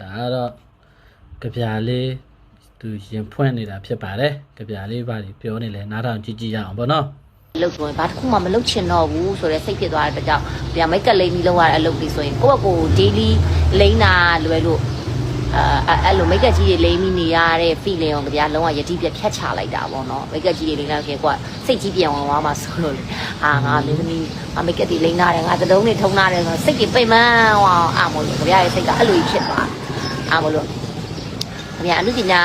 ဒါကတော့ကြပြလေးသူရင်ဖွင့်နေတာဖြစ်ပါတယ်ကြပြလေးပါပြီးပြောနေလဲနားထောင်ကြည့်ကြည့်ရအောင်ပေါ့နော်လုတ်ဆိုရင်ဘာတစ်ခုမှမလုတ်ချင်တော့ဘူးဆိုတော့စိတ်ဖြစ်သွားတဲ့အတွက်ကြောင့်ဗျာမိတ်ကလိမ့်ပြီးလောက်ရတဲ့အလုပ်တွေဆိုရင်ကိုယ့်ဘက်ကို daily လိမ့်တာလွယ်လို့အာအဲ့လိုမိတ်ကကြီးတွေလိမ့်ပြီးနေရတဲ့ feeling ကိုဗျာလုံးဝယတိပြတ်ဖြတ်ချလိုက်တာပေါ့နော်မိတ်ကကြီးတွေလိမ့်လာခင်ကိုကစိတ်ကြီးပြန်ဝင်သွားမှဆိုလို့လေအာငါမင်းသမီးငါမိတ်ကကြီးလိမ့်လာတယ်ငါသတုံးတွေထုံလာတယ်ဆိုစိတ်ကြီးပိတ်မှန်းဟောအာမလို့ဗျာရဲ့စိတ်ကအဲ့လိုကြီးဖြစ်သွား အာမလို့။ဗျာအမှုပညာ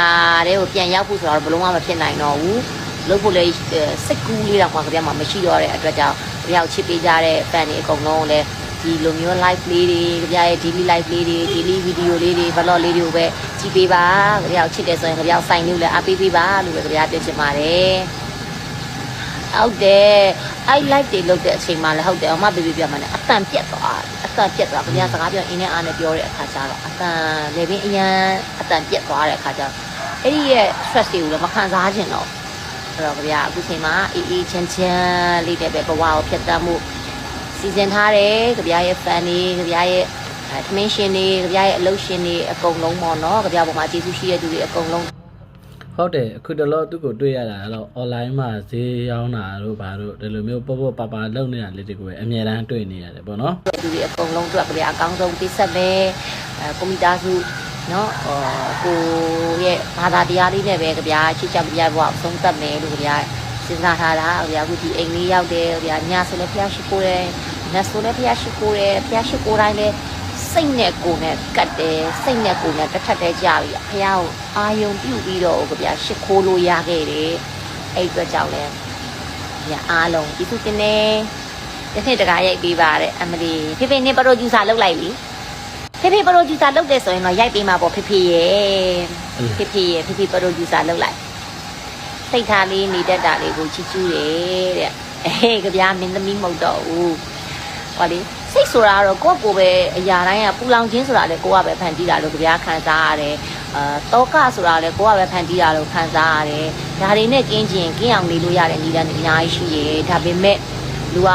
တွေကိုပြန်ရောက်ဖို့ဆိုတော့ဘယ်လုံးမှမဖြစ်နိုင်တော့ဘူး။လုပ်ဖို့လည်းစိတ်ကူးလေးတော့မှကြဗျာမှမရှိတော့တဲ့အတွက်ကြောင့်ကြဗျာကိုချစ်ပေးကြတဲ့ fan တွေအကုန်လုံးကိုလည်းဒီလိုမျိုး live လေးတွေကြဗျာရဲ့ daily live လေးတွေ daily video လေးတွေ vlog လေးတွေကိုပဲကြည့်ပေးပါကြဗျာကိုချစ်တယ်ဆိုရင်ကြဗျာဆိုင်လို့လည်းအားပေးပေးပါလို့ပဲကြဗျာပြောချင်ပါတယ်။ဟုတ်တယ်အဲ့ live တွေလုပ်တဲ့အချိန်မှလည်းဟုတ်တယ်အမဘေဘီပြမှလည်းအတန်ပြက်သွား အတန်ပြက်သွားခင်ဗျာစကားပြောအင်းနဲ့အားနဲ့ပြောတဲ့အခါကျတော့အတန်လေပင်အရန်အတန်ပြက်သွားတဲ့အခါကျတော့အဲ့ဒီရဲ့ stress တွေကိုလည်းမခံစားချင်တော့အဲ့တော့ခင်ဗျာအခုချိန်မှာအေးအေးချမ်းချမ်းလေးတဲ့ပဲဘဝကိုဖြတ်သန်းမှုစီစဉ်ထားတယ်ခင်ဗျာရဲ့ fan တွေခင်ဗျာရဲ့အဲထမင်းရှင်တွေခင်ဗျာရဲ့အလုပ်ရှင်တွေအကုန်လုံးပေါ့နော်ခင်ဗျာပေါ်မှာကျေးဇူးရှိတဲ့သူတွေအကုန်လုံး ဟုတ်တယ်အခုတလောသူ့ကိုတွေ့ရတာကတော့ online မှာဈေးရောင်းတာတို့ဘာတို့ဒီလိုမျိုးပေါ့ပေါ့ပါပါလုပ်နေတာလေးတွေကိုပဲအများတန်းတွေ့နေရတယ်ပေါ့နော်သူတွေအကုန်လုံးတွေ့ကြတယ်အကောင်းဆုံးပြစ်ဆက်ပဲအဲကွန်ပျူတာစုနော်ကိုရဲ့ဘာသာတရားလေးနဲ့ပဲကြဗျာချစ်ချင်ကြဗျာဘောအဆုံးသတ်မယ်လို့ကြဗျာစဉ်းစားထားတာကြဗျာအခုဒီအိမ်လေးရောက်တယ်ကြဗျာညဆိုလည်းဖျားရှိခိုးတယ်နတ်ဆိုလည်းဖျားရှိခိုးတယ်ဖျားရှိခိုးတိုင်းလည်း စိတ်နဲ့ကိုယ်နဲ့ကတ်တယ်စိတ်နဲ့ကိုယ်နဲ့တစ်ထပ်တည်းကြပြီဖျားကိုအာယုံပြုတ်ပြီးတော့ကြဗျာရှိခိုးလို့ရခဲ့တယ်အဲ့အတွက်ကြောင့်လည်းကြဗျာအားလုံးကျေးဇူးတင်တယ်တစ်နှစ်တကားရိုက်ပေးပါတဲ့အမလီဖေဖေနဲ့ပရိုဂျူဆာလုပ်လိုက်လीဖေဖေပရိုဂျူဆာလုပ်တယ်ဆိုရင်တော့ရိုက်ပေးမှာပေါ့ဖေဖေရဲ့ဖေဖေရဲ့ဖေဖေပရိုဂျူဆာလုပ်လိုက်စိတ်ထားလေးနေတတ်တာလေးကိုချီးကျူးတယ်တဲ့အေးကြပြားမင်းသမီးမဟုတ်တော့ဘူးဟောလေ စိတ်ဆိုတာကတော့ကိုယ့်ကိုယ်ပဲအရာတိုင်းကပူလောင်ခြင်းဆိုတာလေကိုယ့်ကပဲဖန်တီးတာလို့ကြပြားခံစားရတယ်အာတောကဆိုတာလေကိုယ့်ကပဲဖန်တီးတာလို့ခံစားရတယ်ဒါတွေနဲ့ကင်းကျင်ကင်းအောင်နေလို့ရတဲ့နည်းလမ်းတွေအများကြီးရှိရယ်ဒါပေမဲ့လူက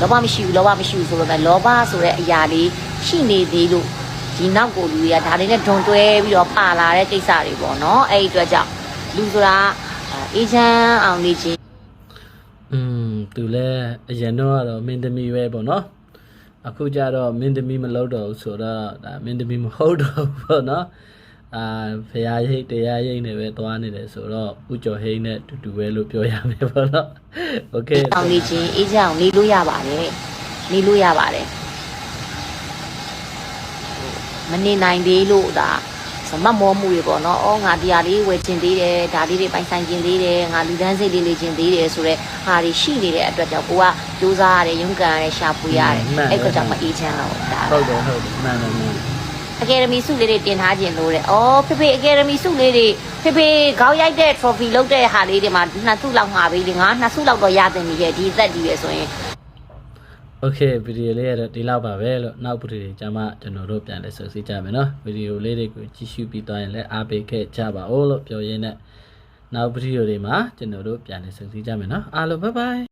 လောဘမရှိဘူးလောဘမရှိဘူးဆိုတော့ပဲလောဘဆိုတဲ့အရာလေးရှိနေသေးလို့ဒီနောက်ကိုလူတွေကဒါတွေနဲ့ဒွန်တွဲပြီးတော့ပါလာတဲ့ကိစ္စတွေပေါ့နော်အဲ့ဒီအတွက်ကြောင့်လူဆိုတာအေဂျင့်အောင်နေခြင်းอืมသူလည်းအရင်တော့ကတော့မင်းသမီးပဲပေါ့နော် အခုကျတော့မင်းသမီးမလုပ်တော့ဘူးဆိုတော့ဒါမင်းသမီးမဟုတ်တော့ဘူးပေါ့နော်အာဖရာရိတ်တရားရိတ်နဲ့ပဲသွားနေတယ်ဆိုတော့ဥကျော်ဟိန်းနဲ့တူတူပဲလို့ပြောရမယ်ပေါ့နော်โอเค အောင်နေခြင်းအေဂျင့်အောင်နေလို့ရပါတယ်နေလို့ရပါတယ်မနေနိုင်သေးလို့ဒါ မတ်မောမှုတွေပေါ့နော်။အော်ငါတရားလေးဝယ်ခြင်းသေးတယ်။ဒါလေးတွေပိုင်ဆိုင်ခြင်းသေးတယ်။ငါလူဒန်းစိတ်လေးလေးခြင်းသေးတယ်ဆိုတော့ဟာတွေရှိနေတဲ့အတွက်ကြောင့်ကိုကစူးစမ်းရတယ်၊ရုန်းကန်ရတယ်၊ရှာဖွေရတယ်။အဲ့ကတော့ကြောင့်မအေးချမ်းတော့ဘူးဒါဟုတ်တယ်ဟုတ်တယ်မှန်တယ်မှန်တယ်အကယ်ဒမီစုလေးတွေတင်ထားခြင်းလို့တဲ့။အော်ဖေဖေအကယ်ဒမီစုလေးတွေဖေဖေခေါင်းရိုက်တဲ့ trophy လုပ်တဲ့ဟာလေးတွေမှာနှစ်စုလောက်မှာပြီလေငါနှစ်စုလောက်တော့ရတင်ပြီရဲ့ဒီသက်ဒီပဲဆိုရင် โอเคဗီဒီယိုလေးရတော့ဒီလောက်ပါပဲလို့နောက်ဗီဒီယိုကြမှာကျွန်တော်တို့ပြန်လဲဆက်စီကြမယ်နော်ဗီဒီယိုလေးတွေကိုကြည့်ရှုပြီးသွားရင်လည်းအားပေးခဲ့ကြပါဦးလို့ပြောရင်းနဲ့နောက်ဗီဒီယိုတွေမှာကျွန်တော်တို့ပြန်လဲဆက်စီကြမယ်နော်အားလုံးဘိုင်ဘိုင်